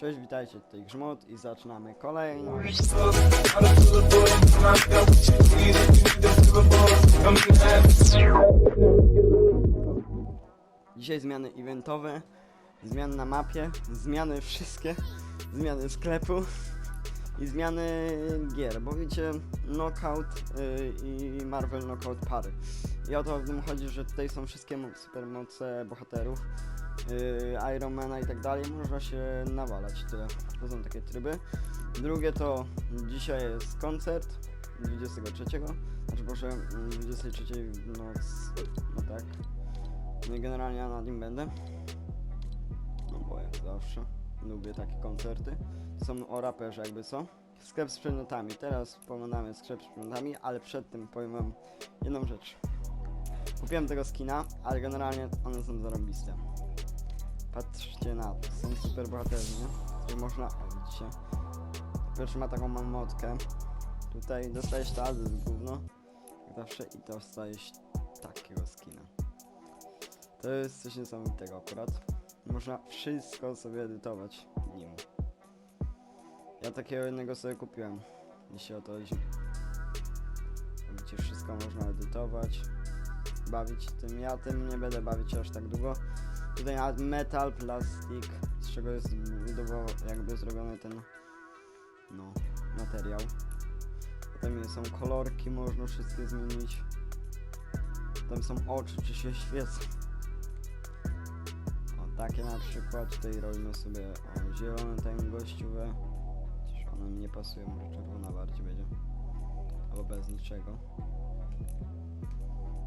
Cześć, witajcie, tutaj Grzmot i zaczynamy kolejną. Dzisiaj zmiany eventowe, zmiany na mapie, zmiany wszystkie, zmiany sklepu i zmiany gier, bo widzicie Knockout y, i Marvel Knockout pary. I o to w tym chodzi, że tutaj są wszystkie mo- supermoce bohaterów, y, Ironmana i tak dalej, można się nawalać, tyle. To są takie tryby. Drugie to dzisiaj jest koncert 23, znaczy mm, 23 w noc, no tak. No generalnie ja na nim będę. No bo jak zawsze lubię takie koncerty. Są o raperze jakby co. Sklep z przedmiotami. Teraz poglądamy sklep z przedmiotami, ale przed tym powiem wam jedną rzecz. Kupiłem tego skina, ale generalnie one są zarobiste. Patrzcie na to, są super bohaterzy, nie? Można, o widzicie. Pierwszy ma taką mamotkę. Tutaj dostajesz to jest gówno. Jak zawsze i dostajesz takiego skina. To jest coś niesamowitego akurat. Można wszystko sobie edytować nim. Ja takiego jednego sobie kupiłem. Jeśli o to chodzi. Widzicie, wszystko można edytować. Bawić się tym. Ja tym nie będę bawić się aż tak długo. Tutaj metal, plastik, z czego jest jakby zrobiony ten no, materiał. Potem są kolorki, można wszystkie zmienić. Tam są oczy, czy się świecą. O, takie na przykład. Tutaj robimy sobie o, zielone tam gościowe. Chociaż one mi nie pasują, może czerwona bardziej będzie. Albo bez niczego.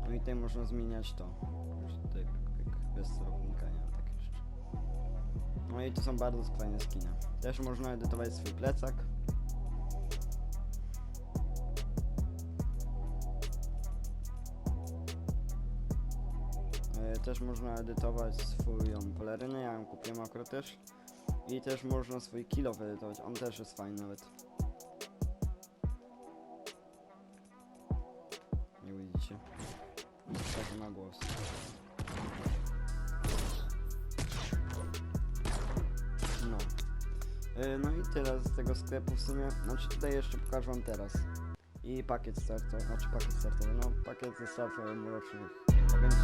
No i tutaj można zmieniać to. Już tutaj bez celownika, tak jeszcze. No i to są bardzo fajne skiny. Też można edytować swój plecak. E, Też można edytować swoją pelerynę, ja ją kupiłem akurat też. I też można swój kilo edytować, on też jest fajny nawet. Nie widzicie? Tak na głos. No i tyle z tego sklepu w sumie. Znaczy tutaj jeszcze pokażę wam teraz. I pakiet startowy, znaczy pakiet startowy, no pakiet zestaw e, mrocznych. A będzie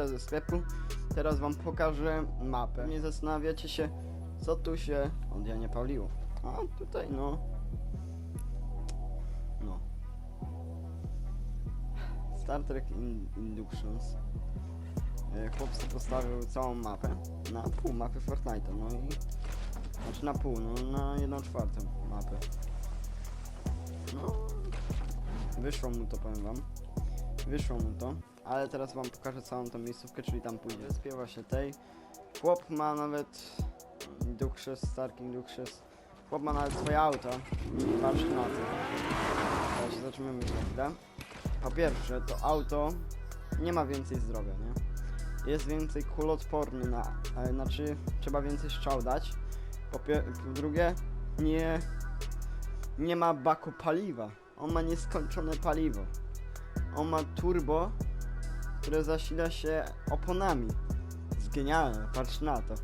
tyle ze sklepu. Teraz wam pokażę mapę. Nie zastanawiacie się, co tu się od Janie paliło. A tutaj no. No. Star Trek In Inductions. E, Chłop sobie postawił całą mapę na pół mapy Fortnite'a, no i... Znaczy na pół, no na jedną czwartą mapę. No... Wyszło mu to, powiem wam. Wyszło mu to, ale teraz wam pokażę całą tą miejscówkę, czyli tam pójdzie. Wyspie właśnie tej. Chłop ma nawet Inductions, Stark Inductions. Chłop ma nawet swoje auto. Na to. Teraz się chwilę. Po pierwsze, to auto nie ma więcej zdrowia, nie? Jest więcej kulotporny na... E, znaczy, trzeba więcej strzał dać. Po, po drugie, nie... Nie ma baku paliwa. On ma nieskończone paliwo. On ma turbo, które zasila się oponami. Jest genialne, patrz na to.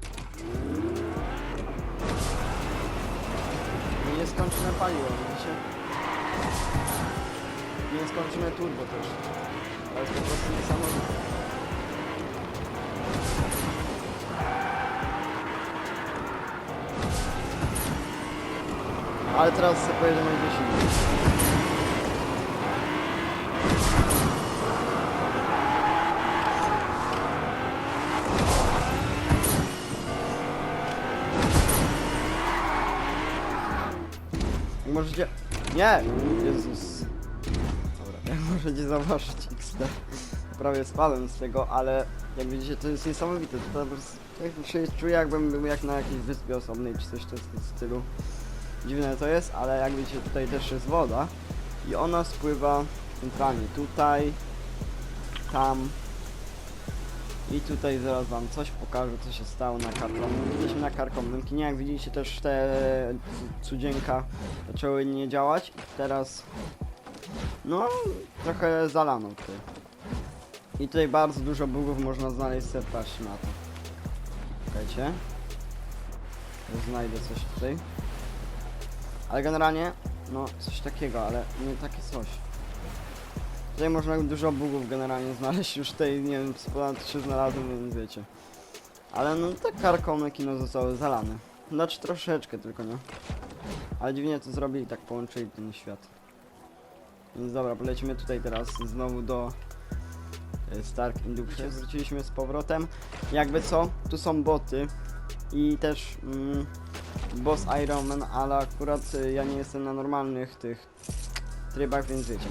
I Nieskończone paliwo, widzicie? Nieskończone turbo też. To jest po prostu niesamowite. Ale teraz sobie pojedziemy gdzieś indziej. Możecie... Nie! Jezus. Dobra, jak możecie zauważyć XD. Prawie spadłem z tego, ale jak widzicie to jest niesamowite. To po prostu się czuję jakbym był jak na jakiejś wyspie osobnej czy coś w tym stylu. Dziwne to jest, ale jak widzicie tutaj też jest woda i ona spływa centralnie tutaj, tam i tutaj zaraz wam coś pokażę co się stało na karkonomnym. Jesteśmy na karkonomnym kinie, jak widzicie też te cudzienka zaczęły nie działać teraz no trochę zalano tutaj. I tutaj bardzo dużo bugów można znaleźć, sobie patrzcie na to. Czekajcie. Znajdę coś tutaj. Ale generalnie, no coś takiego, ale nie takie coś. Tutaj można dużo bugów generalnie znaleźć, już tutaj nie wiem, z ponad 3 znalazłem, więc wiecie. Ale no te karkomy kino zostały zalane. Znaczy troszeczkę tylko, nie? Ale dziwnie to zrobili, tak połączyli ten świat. Więc dobra, polecimy tutaj teraz znowu do e, Stark Induction. Wróciliśmy z powrotem. Jakby co, tu są boty i też mm, boss Iron Man, ale akurat y, ja nie jestem na normalnych tych trybach, więc wiecie.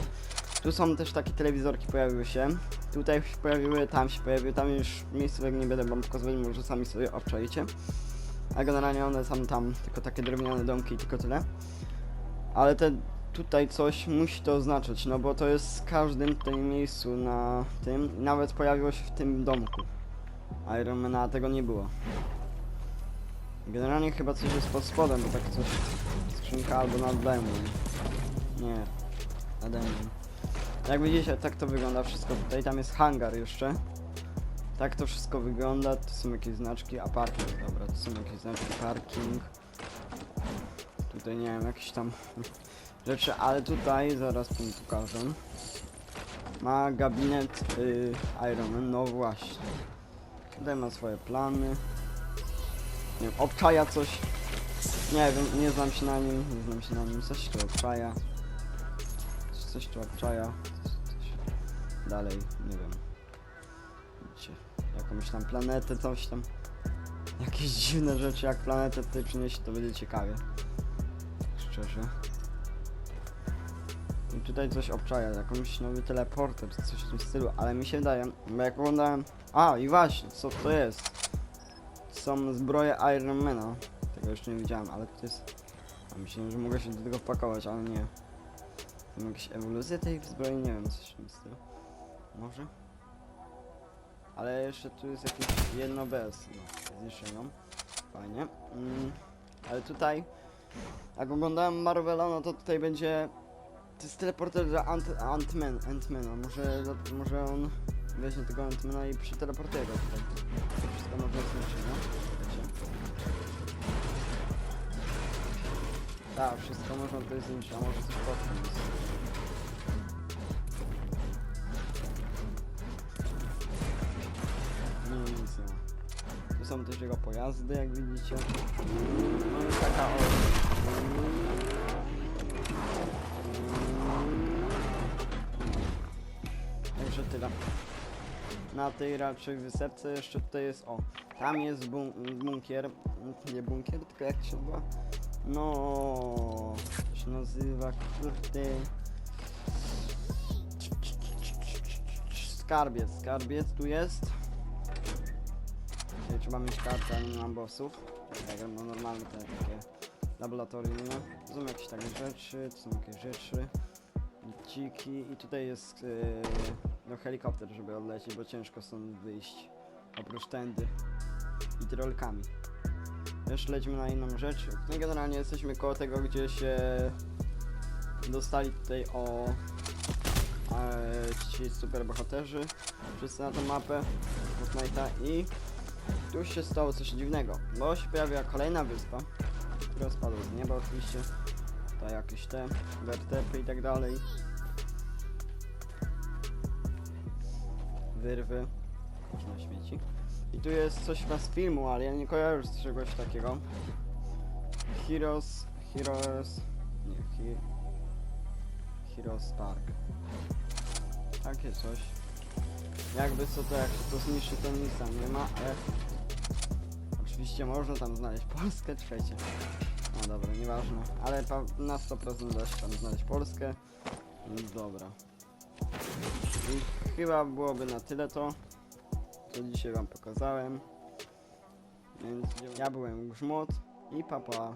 Tu są też takie telewizorki pojawiły się. Tutaj się pojawiły, tam się pojawiły, tam już miejscówek nie będę wam pokazywać, może sami sobie obczajcie. A generalnie one są tam, tylko takie drewniane domki i tylko tyle. Ale te tutaj coś musi to oznaczać, no bo to jest w każdym tym miejscu na tym. Nawet pojawiło się w tym domku. Ironmana tego nie było. Generalnie chyba coś jest pod spodem, bo tak coś... Skrzynka albo nade mną. Nie, nade mną. Jak widzicie, tak to wygląda wszystko tutaj. Tam jest hangar jeszcze. Tak to wszystko wygląda. Tu są jakieś znaczki, a parking, dobra, tu są jakieś znaczki, parking. Tutaj nie wiem, jakieś tam rzeczy, ale tutaj, zaraz wam pokażę. Ma gabinet y, Iron Man, no właśnie. Tutaj ma swoje plany. Nie wiem, obczaja coś. Nie wiem, nie znam się na nim, nie znam się na nim. Coś tu obczaja. Coś tu obczaja. Dalej, nie wiem. Widzicie, jakąś tam planetę, coś tam. Jakieś dziwne rzeczy, jak planetę tutaj przyniesie, to będzie ciekawie. Szczerze. I tutaj coś obczaja, jakąś nowy teleporter, coś w tym stylu, ale mi się wydaje, bo jak oglądałem... A, i właśnie, co to jest? Są zbroje Ironmana. Tego jeszcze nie widziałem, ale to jest... Myślałem, że mogę się do tego wpakować, ale nie. Są jakieś ewolucje tej zbroi? Nie wiem, coś w tym. Może? Ale jeszcze tu jest jakieś jedno bez, no, zniszczoną. Fajnie. Mm, ale tutaj, jak oglądałem Marvela, no to tutaj będzie... To jest teleporter dla Ant Ant-Man, Ant-Mana. Może, może on weźmie tego Ant-Mana i przeteleportuje go tutaj. To wszystko można zniszczyć, no? Tak, wszystko można tutaj zniszczyć, a może coś pod tym jest. Nie, nic nie ma. Tu są też jego pojazdy, jak widzicie. No i taka o... tyle. Na tej raczej wysepce jeszcze tutaj jest, o, tam jest bun bunkier, nie bunkier, tylko jak się nazywa? No, to się nazywa, kurde... Skarbiec, skarbiec tu jest. Tutaj trzeba mieć kartę, ale nie mam bossów. Tak, no normalne te takie laboratorium, no. Są jakieś takie rzeczy, tu są jakieś rzeczy. Dziki i tutaj jest yy, no helikopter, żeby odlecieć, bo ciężko stąd wyjść. Oprócz tędy i tyrolkami. Jeszcze lecimy na inną rzecz. No generalnie jesteśmy koło tego, gdzie się dostali tutaj o e, ci super bohaterzy wszyscy na tą mapę Fortnite'a i tu się stało coś dziwnego, bo się pojawiła kolejna wyspa, która spadła z nieba oczywiście, to jakieś te wertepy i tak dalej. Wyrwy, na śmieci. I tu jest coś chyba z filmu, ale ja nie kojarzę z czegoś takiego. Heroes, Heroes, nie, he, Heroes Park. Takie coś. Jakby co to, jak się to zniszczy, to nic tam nie ma, ale... Oczywiście można tam znaleźć Polskę, czekajcie. No dobra, nieważne. Ale na 100% da się tam znaleźć Polskę. Dobra. I chyba byłoby na tyle to, co dzisiaj wam pokazałem. Więc ja byłem Grzmot i papa.